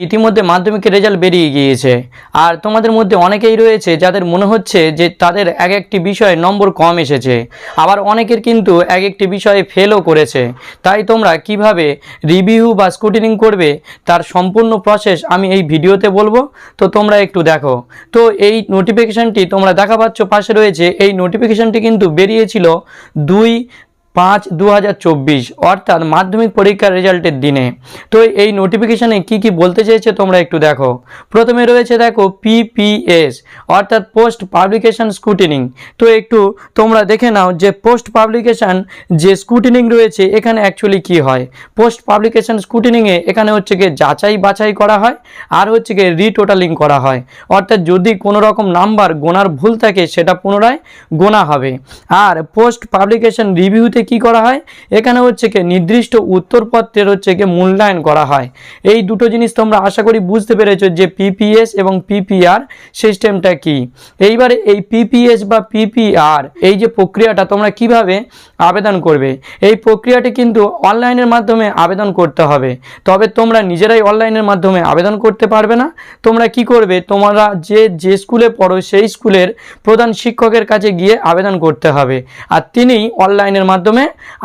ইতিমধ্যে মাধ্যমিকের রেজাল্ট বেরিয়ে গিয়েছে। আর তোমাদের মধ্যে অনেকেই রয়েছে যাদের মনে হচ্ছে যে তাদের এক একটি বিষয়ে নম্বর কম এসেছে। আবার অনেকের কিন্তু এক একটি বিষয়ে ফেলও করেছে। তাই তোমরা কীভাবে রিভিউ বা স্কুটিনিং করবে তার সম্পূর্ণ প্রসেস আমি এই ভিডিওতে বলব। তো তোমরা একটু দেখো। তো এই নোটিফিকেশানটি তোমরা দেখা পাচ্ছ, পাশে রয়েছে। এই নোটিফিকেশানটি কিন্তু বেরিয়েছিল দুই পাঁচ দু অর্থাৎ মাধ্যমিক পরীক্ষার রেজাল্টের দিনে। তো এই নোটিফিকেশানে কি কি বলতে চেয়েছে তোমরা একটু দেখো। প্রথমে রয়েছে দেখো পিপিএস অর্থাৎ পোস্ট পাবলিকেশন স্কুটিনিং তো একটু তোমরা দেখে নাও যে পোস্ট পাবলিকেশন যে স্কুটিনিং রয়েছে, এখানে অ্যাকচুয়ালি কি হয়? পোস্ট পাবলিকেশন স্কুটিনিংয়ে এখানে হচ্ছে গিয়ে যাচাই বাছাই করা হয়, আর হচ্ছে গিয়ে রিটোটালিং করা হয়। অর্থাৎ যদি কোনো রকম নাম্বার গোনার ভুল থাকে, সেটা পুনরায় গোনা হবে। আর পোস্ট পাবলিকেশন রিভিউতে কি করা হয়? এখানে হচ্ছে কি নির্দিষ্ট উত্তরপত্রের হচ্ছে কি মূল্যায়ন করা হয়। এই দুটো জিনিস তোমরা আশা করি বুঝতে পেরেছ যে পিপিএস এবং পিপিআর সিস্টেমটা কি। এইবারে এই পিপিএস বা পিপিআর এই যে প্রক্রিয়াটা তোমরা কীভাবে আবেদন করবে? এই প্রক্রিয়াটি কিন্তু অনলাইনের মাধ্যমে আবেদন করতে হবে। তবে তোমরা নিজেরাই অনলাইনের মাধ্যমে আবেদন করতে পারবে না। তোমরা কি করবে? তোমরা যে যে স্কুলে পড়ো সেই স্কুলের প্রধান শিক্ষকের কাছে গিয়ে আবেদন করতে হবে। আর তিনি অনলাইনের মাধ্যমে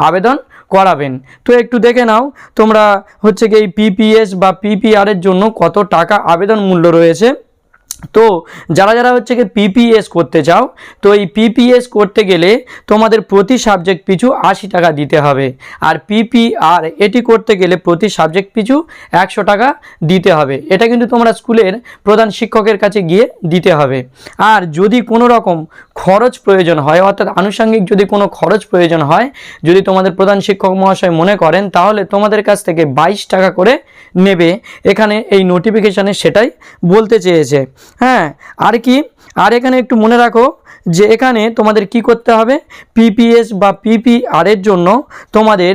আবেদন করাবেন। তো একটু দেখে নাও, তোমরা হচ্ছে কি এই পিপিএস বা পিপিআর এর জন্য কত টাকা আবেদন মূল্য রয়েছে। তো যারা যারা হচ্ছে কি পিপিএস করতে চাও, তো এই পিপিএস করতে গেলে তোমাদের প্রতি সাবজেক্ট পিছু আশি টাকা দিতে হবে। আর পিপিআর এটি করতে গেলে প্রতি সাবজেক্ট পিছু একশো টাকা দিতে হবে। এটা কিন্তু তোমরা স্কুলের প্রধান শিক্ষকের কাছে গিয়ে দিতে হবে। আর যদি কোনো রকম খরচ প্রয়োজন হয়, অর্থাৎ আনুষঙ্গিক যদি কোনো খরচ প্রয়োজন হয়, যদি তোমাদের প্রধান শিক্ষক মহাশয় মনে করেন, তাহলে তোমাদের কাছ থেকে বাইশ টাকা করে নেবে। এখানে এই নোটিফিকেশানে সেটাই বলতে চেয়েছে। হ্যাঁ আর কি? আর এখানে একটু মনে রাখো যে এখানে তোমাদের কি করতে হবে? পিপিএস বা পিপিআর এর জন্য তোমাদের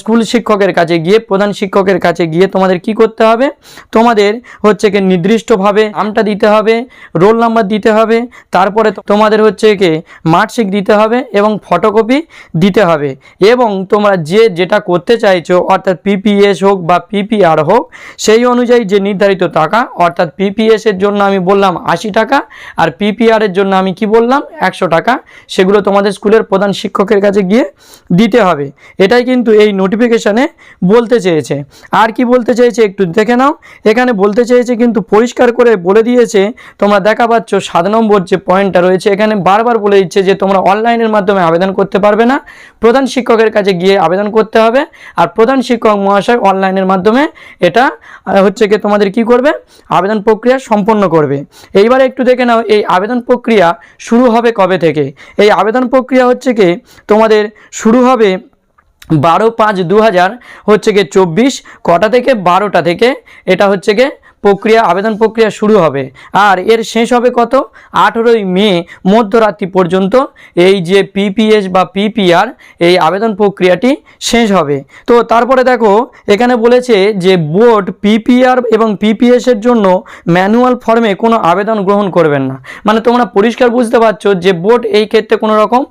স্কুল শিক্ষকের কাছে গিয়ে, প্রধান শিক্ষকের কাছে গিয়ে তোমাদের কি করতে হবে? তোমাদের হচ্ছে কি নির্দিষ্টভাবে নামটা দিতে হবে রোল নাম্বার দিতে হবে, তারপরে তোমাদের হচ্ছে কি মার্কশিট দিতে হবে এবং ফটোকপি দিতে হবে। এবং তোমরা যে যেটা করতে চাইছো, অর্থাৎ পিপিএস হোক বা পিপিআর হোক, সেই অনুযায়ী যে নির্ধারিত টাকা, অর্থাৎ পিপিএস এর জন্য আমি বললাম আশি টাকা, আর পিপিআর এর জন্য আমি কি বললাম একশো টাকা, সেগুলো তোমাদের স্কুলের প্রধান শিক্ষকের কাছে গিয়ে দিতে হবে। এটাই কিন্তু এই নোটিফিকেশানে বলতে চেয়েছে। আর কি বলতে চেয়েছে একটু দেখে নাও। এখানে বলতে চেয়েছে কিন্তু পরিষ্কার করে বলে দিয়েছে, তোমরা দেখা পাচ্ছ সাত নম্বর যে পয়েন্টটা রয়েছে, এখানে বারবার বলে দিচ্ছে যে তোমরা অনলাইনের মাধ্যমে আবেদন করতে পারবে না। প্রধান শিক্ষকের কাছে গিয়ে আবেদন করতে হবে। আর প্রধান শিক্ষক মহাশয় অনলাইনের মাধ্যমে এটা হচ্ছে কি তোমাদের কি করবে? আবেদন প্রক্রিয়া সম্পন্ন করবে। এইবার একটু দেখে নাও, এই আবেদন প্রক্রিয়া শুরু হবে কবে থেকে? এই আবেদন প্রক্রিয়া হচ্ছে কি? তোমাদের শুরু হবে বারো পাঁচ দু হচ্ছে গিয়ে চব্বিশ, কটা থেকে? বারোটা থেকে। এটা হচ্ছে গিয়ে প্রক্রিয়া, আবেদন প্রক্রিয়া শুরু হবে। আর এর শেষ হবে কত? আঠেরোই মে, মধ্যরাত্রি পর্যন্ত এই যে পিপিএস বা পিপিআর এই আবেদন প্রক্রিয়াটি শেষ হবে। তো তারপরে দেখো, এখানে বলেছে যে বোর্ড পিপিআর এবং পিপিএস এর জন্য ম্যানুয়াল ফর্মে কোনো আবেদন গ্রহণ করবেন না। মানে তোমরা পরিষ্কার বুঝতে পারছ যে বোর্ড এই ক্ষেত্রে কোনো রকম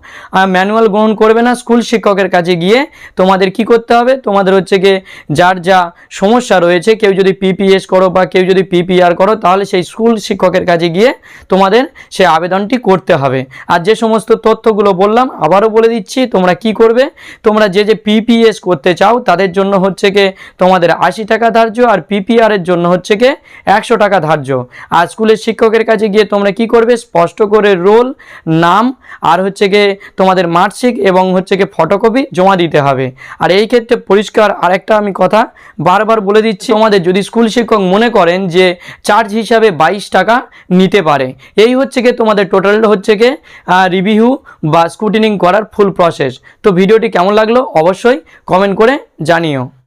ম্যানুয়াল গ্রহণ করবে না। স্কুল শিক্ষকের কাছে গিয়ে তোমাদের কি করতে হবে? তোমাদের হচ্ছে গিয়ে যার যা সমস্যা রয়েছে, কেউ যদি পিপিএস করো বা কেউ যদি পিপিআর করো, তাহলে সেই স্কুল শিক্ষকের কাছে গিয়ে তোমাদের সেই আবেদনটি করতে হবে। আর যে সমস্ত তথ্যগুলো বললাম, আবারও বলে দিচ্ছি, তোমরা কি করবে? তোমরা যে যে পিপিএস করতে চাও, তাদের জন্য হচ্ছে কি, তোমাদের আশি টাকা ধার্য আর পিপিআর এর জন্য হচ্ছে কি, একশো টাকা ধার্য। আর স্কুলের শিক্ষকের কাছে গিয়ে তোমরা কি করবে? স্পষ্ট করে রোল নাম আর হচ্ছে গিয়ে তোমাদের মার্কশিট এবং হচ্ছে গিয়ে ফটোকপি জমা দিতে হবে। আর এই ক্ষেত্রে পরিষ্কার আরেকটা আমি কথা বারবার বলে দিচ্ছি, তোমাদের যদি স্কুল শিক্ষক মনে করেন যে চার্জ হিসাবে বাইশ টাকা নিতে পারে। এই হচ্ছে গিয়ে তোমাদের টোটাল হচ্ছে গিয়ে রিভিউ বা স্কুটিনিং করার ফুল প্রসেস তো ভিডিওটি কেমন লাগল? অবশ্যই কমেন্ট করে জানিও।